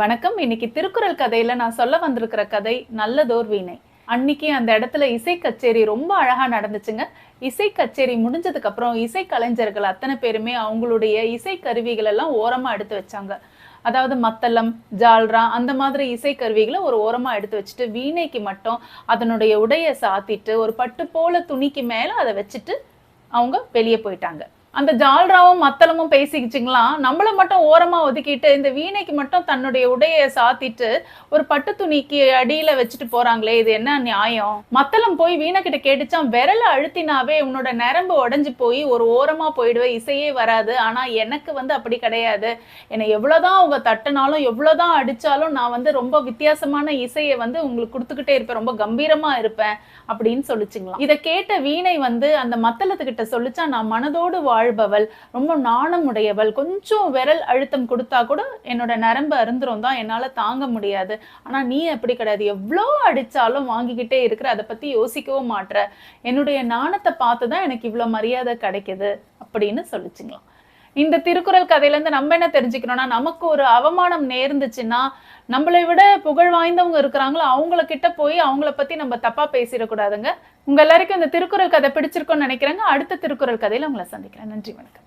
வணக்கம். இன்னைக்கு திருக்குறள் கதையில நான் சொல்ல வந்திருக்கிற கதை நல்லதோர் வீணை. அன்னைக்கு அந்த இடத்துல இசை கச்சேரி ரொம்ப அழகா நடந்துச்சுங்க. இசை கச்சேரி முடிஞ்சதுக்கு அப்புறம் இசை கலைஞர்கள் அத்தனை பேருமே அவங்களுடைய இசை கருவிகள் எல்லாம் ஓரமா எடுத்து வச்சாங்க. அதாவது மத்தளம் ஜால்ரா அந்த மாதிரி இசை கருவிகளை ஒரு ஓரமா எடுத்து வச்சுட்டு வீணைக்கு மட்டும் அதனுடைய உடைய சாத்திட்டு ஒரு பட்டு போல துணிக்கு மேல அதை வச்சுட்டு அவங்க வெளியே போயிட்டாங்க. அந்த ஜால்ராவும் மத்தளமும் பேசிக்கிச்சிங்களா? நம்மளை மட்டும் ஓரமா ஒதுக்கிட்டு இந்த வீணைக்கு மட்டும் தன்னுடைய உடையை சாத்திட்டு ஒரு பட்டு துணிக்கு அடியில வச்சுட்டு போறாங்களே இது என்ன நியாயம்? மத்தளம் போய் வீணை கிட்ட கேட்டுச்சான் விரல அழுத்தினாவே உன்னோட நரம்பு உடஞ்சி போய் ஒரு ஓரமா போயிடுவேன் இசையே வராது. ஆனா எனக்கு வந்து அப்படி கிடையாது. என்னை எவ்வளவுதான் அவங்க தட்டினாலும் எவ்வளவுதான் அடிச்சாலும் நான் வந்து ரொம்ப வித்தியாசமான இசையை வந்து உங்களுக்கு கொடுத்துக்கிட்டே இருப்பேன். ரொம்ப கம்பீரமா இருப்பேன் அப்படின்னு சொல்லிச்சிங்களா? இதை கேட்ட வீணை வந்து அந்த மத்தளத்துக்கிட்ட சொல்லிச்சா நான் மனதோடு வாழ்பவள் ரொம்ப நாணம் உடையவள் கொஞ்சம் விரல் அழுத்தம் கொடுத்தா கூட என்னோட நரம்பு அருந்துரும் தான் என்னால தாங்க முடியாது. ஆனா நீ அப்படி கிடையாது. எவ்வளோ அடிச்சாலும் வாங்கிக்கிட்டே இருக்கிற அதை பற்றி யோசிக்கவும் மாட்ற. என்னுடைய நாணத்தை பார்த்து தான் எனக்கு இவ்வளோ மரியாதை கிடைக்குது அப்படின்னு சொல்லிச்சுங்களாம். இந்த திருக்குறள் கதையிலேருந்து நம்ம என்ன தெரிஞ்சுக்கணும்னா நமக்கு ஒரு அவமானம் நேர்ந்துச்சுன்னா நம்மளை விட புகழ் வாய்ந்தவங்க இருக்கிறாங்களோ அவங்கள கிட்ட போய் அவங்கள பத்தி நம்ம தப்பா பேசிடக்கூடாதுங்க. உங்க எல்லாருக்கும் இந்த திருக்குறள் கதை பிடிச்சிருக்கும்னு நினைக்கிறேங்க. அடுத்த திருக்குறள் கதையில உங்களை சந்திக்கிறேன். நன்றி வணக்கம்.